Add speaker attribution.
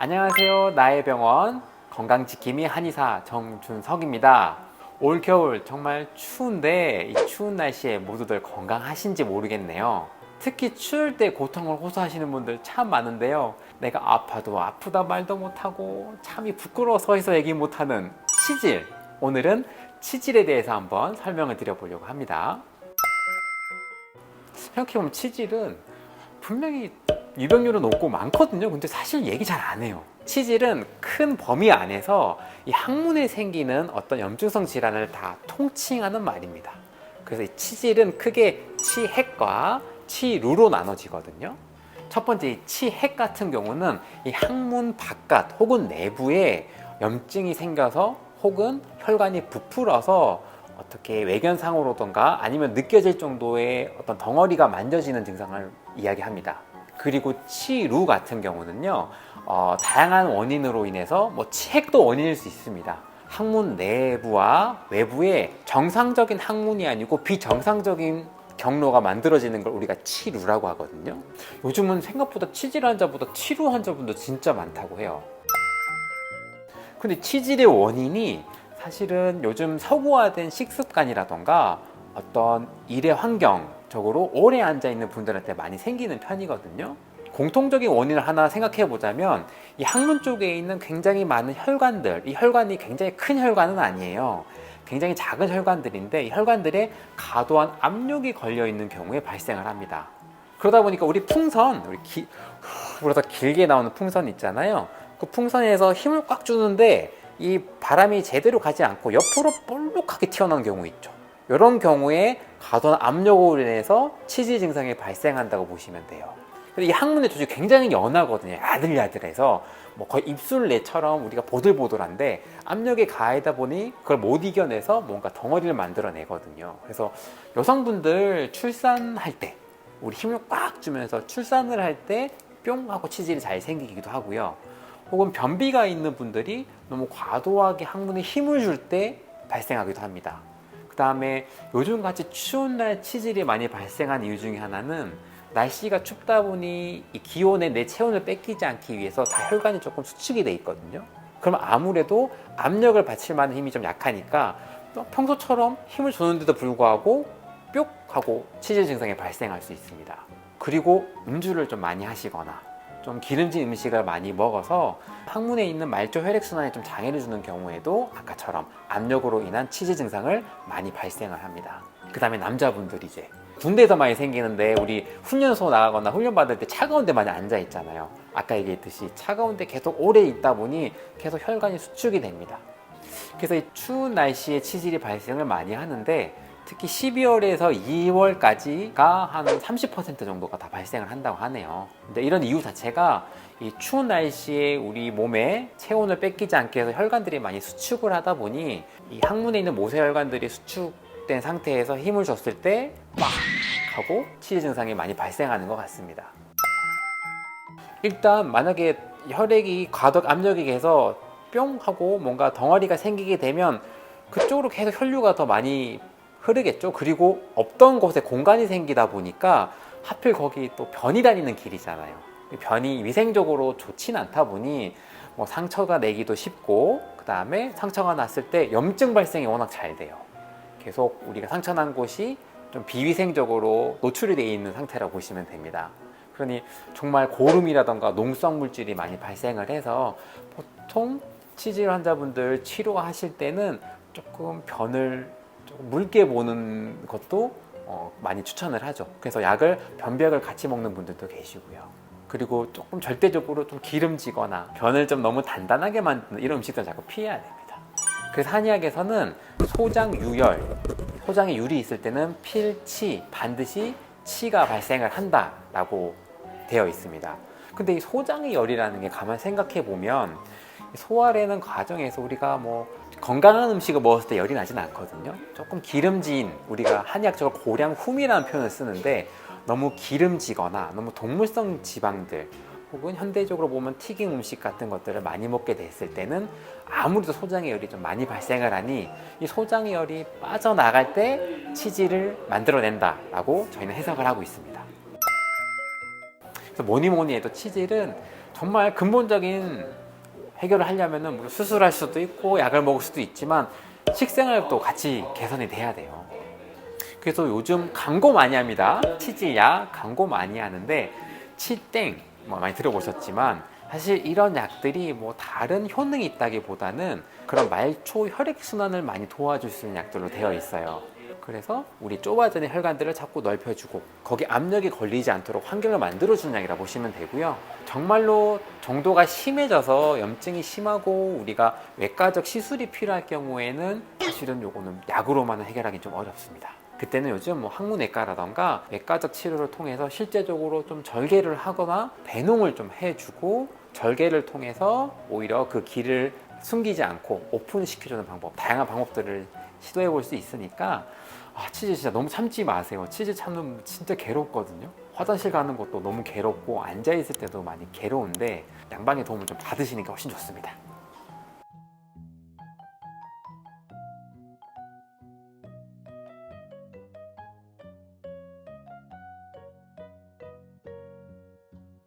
Speaker 1: 안녕하세요. 나의 병원 건강지킴이 한의사 정준석입니다. 올 겨울 정말 추운데 이 추운 날씨에 모두들 건강하신지 모르겠네요. 특히 추울 때 고통을 호소하시는 분들 참 많은데요. 내가 아파도 아프다 말도 못하고 참이 부끄러워서 해서 얘기 못하는 치질. 오늘은 치질에 대해서 한번 설명을 드려보려고 합니다. 생각해보면 치질은 분명히 유병률은 높고 많거든요. 근데 사실 얘기 잘 안 해요. 치질은 큰 범위 안에서 이 항문에 생기는 어떤 염증성 질환을 다 통칭하는 말입니다. 그래서 이 치질은 크게 치핵과 치루로 나눠지거든요. 첫 번째 이 치핵 같은 경우는 이 항문 바깥 혹은 내부에 염증이 생겨서 혹은 혈관이 부풀어서 어떻게 외견상으로던가 아니면 느껴질 정도의 어떤 덩어리가 만져지는 증상을 이야기합니다. 그리고 치루 같은 경우는요, 어, 다양한 원인으로 인해서 뭐 치핵도 원인일 수 있습니다. 항문 내부와 외부에 정상적인 항문이 아니고 비정상적인 경로가 만들어지는 걸 우리가 치루라고 하거든요. 요즘은 생각보다 치질 환자보다 치루 환자분도 진짜 많다고 해요. 근데 치질의 원인이 사실은 요즘 서구화된 식습관이라던가 어떤 일의 환경 적으로 오래 앉아 있는 분들한테 많이 생기는 편이거든요. 공통적인 원인을 하나 생각해 보자면 이 항문 쪽에 있는 굉장히 많은 혈관들, 이 혈관이 굉장히 큰 혈관은 아니에요. 굉장히 작은 혈관들인데 이 혈관들에 과도한 압력이 걸려 있는 경우에 발생을 합니다. 그러다 보니까 우리 풍선, 우리 기, 그러다 길게 나오는 풍선 있잖아요. 그 풍선에서 힘을 꽉 주는데 이 바람이 제대로 가지 않고 옆으로 볼록하게 튀어나오는 경우 있죠. 이런 경우에 과도한 압력으로 인해서 치질 증상이 발생한다고 보시면 돼요. 근데 이 항문의 조직이 굉장히 연하거든요. 야들야들해서 뭐 거의 입술내처럼 우리가 보들보들한데 압력에 가해다 보니 그걸 못 이겨내서 뭔가 덩어리를 만들어내거든요. 그래서 여성분들 출산할 때 우리 힘을 꽉 주면서 출산을 할 때 뿅 하고 치질이 잘 생기기도 하고요. 혹은 변비가 있는 분들이 너무 과도하게 항문에 힘을 줄 때 발생하기도 합니다. 그 다음에 요즘 같이 추운 날 치질이 많이 발생한 이유 중에 하나는 날씨가 춥다 보니 이 기온에 내 체온을 뺏기지 않기 위해서 다 혈관이 조금 수축이 돼 있거든요. 그럼 아무래도 압력을 받칠 만한 힘이 좀 약하니까 또 평소처럼 힘을 줬는데도 불구하고 뿅 하고 치질 증상이 발생할 수 있습니다. 그리고 음주를 좀 많이 하시거나 좀 기름진 음식을 많이 먹어서 항문에 있는 말초 혈액 순환에 좀 장애를 주는 경우에도 아까처럼 압력으로 인한 치질 증상을 많이 발생을 합니다. 그 다음에 남자분들 이제 군대에서 많이 생기는데 우리 훈련소 나가거나 훈련 받을 때 차가운 데 많이 앉아 있잖아요. 아까 얘기했듯이 차가운 데 계속 오래 있다 보니 계속 혈관이 수축이 됩니다. 그래서 이 추운 날씨에 치질이 발생을 많이 하는데 특히 12월에서 2월까지가 한 30% 정도가 다 발생을 한다고 하네요. 근데 이런 이유 자체가 이 추운 날씨에 우리 몸에 체온을 뺏기지 않게 해서 혈관들이 많이 수축을 하다 보니 이 항문에 있는 모세혈관들이 수축된 상태에서 힘을 줬을 때막 하고 치질 증상이 많이 발생하는 것 같습니다. 일단 만약에 혈액이 과덕 압력이 돼서 뿅 하고 뭔가 덩어리가 생기게 되면 그쪽으로 계속 혈류가 더 많이 흐르겠죠. 그리고 없던 곳에 공간이 생기다 보니까 하필 거기 또 변이 다니는 길이잖아요. 변이 위생적으로 좋진 않다 보니 뭐 상처가 내기도 쉽고 그 다음에 상처가 났을 때 염증 발생이 워낙 잘 돼요. 계속 우리가 상처 난 곳이 좀 비위생적으로 노출이 되어 있는 상태라고 보시면 됩니다. 그러니 정말 고름이라던가 농성 물질이 많이 발생을 해서 보통 치질 환자분들 치료하실 때는 조금 변을 조금 묽게 보는 것도 어, 많이 추천을 하죠. 그래서 약을 변비약을 같이 먹는 분들도 계시고요. 그리고 조금 절대적으로 좀 기름지거나 변을 좀 너무 단단하게 만드는 이런 음식들 자꾸 피해야 됩니다. 그래서 한의학에서는 소장 유열, 소장에 유리 있을 때는 필치 반드시 치가 발생을 한다라고 되어 있습니다. 근데 이 소장의 열이라는 게 가만 생각해 보면 소화되는 과정에서 우리가 뭐 건강한 음식을 먹었을 때 열이 나진 않거든요. 조금 기름진 우리가 한의학적으로 고량훈이라는 표현을 쓰는데 너무 기름지거나 너무 동물성 지방들 혹은 현대적으로 보면 튀김 음식 같은 것들을 많이 먹게 됐을 때는 아무래도 소장의 열이 좀 많이 발생을 하니 이 소장의 열이 빠져나갈 때 치질을 만들어낸다라고 저희는 해석을 하고 있습니다. 그래서 뭐니 뭐니 해도 치질은 정말 근본적인 해결을 하려면은 물론 수술할 수도 있고 약을 먹을 수도 있지만 식생활도 같이 개선이 돼야 돼요. 그래서 요즘 광고 많이 합니다. 치질약 광고 많이 하는데 치땡 뭐 많이 들어보셨지만 사실 이런 약들이 뭐 다른 효능이 있다기보다는 그런 말초 혈액 순환을 많이 도와줄 수 있는 약들로 되어 있어요. 그래서 우리 좁아지는 혈관들을 자꾸 넓혀주고 거기 압력이 걸리지 않도록 환경을 만들어주는 약이라 보시면 되고요. 정말로 정도가 심해져서 염증이 심하고 우리가 외과적 시술이 필요할 경우에는 사실은 요거는 약으로만은 해결하기 좀 어렵습니다. 그때는 요즘 뭐 항문외과라던가 외과적 치료를 통해서 실제적으로 좀 절개를 하거나 배농을 좀 해주고 절개를 통해서 오히려 그 길을 숨기지 않고 오픈시켜주는 방법, 다양한 방법들을 시도해 볼 수 있으니까 아, 치즈 진짜 너무 참지 마세요. 치즈 참는 진짜 괴롭거든요. 화장실 가는 것도 너무 괴롭고 앉아 있을 때도 많이 괴로운데 양방의 도움을 좀 받으시는 게 훨씬 좋습니다.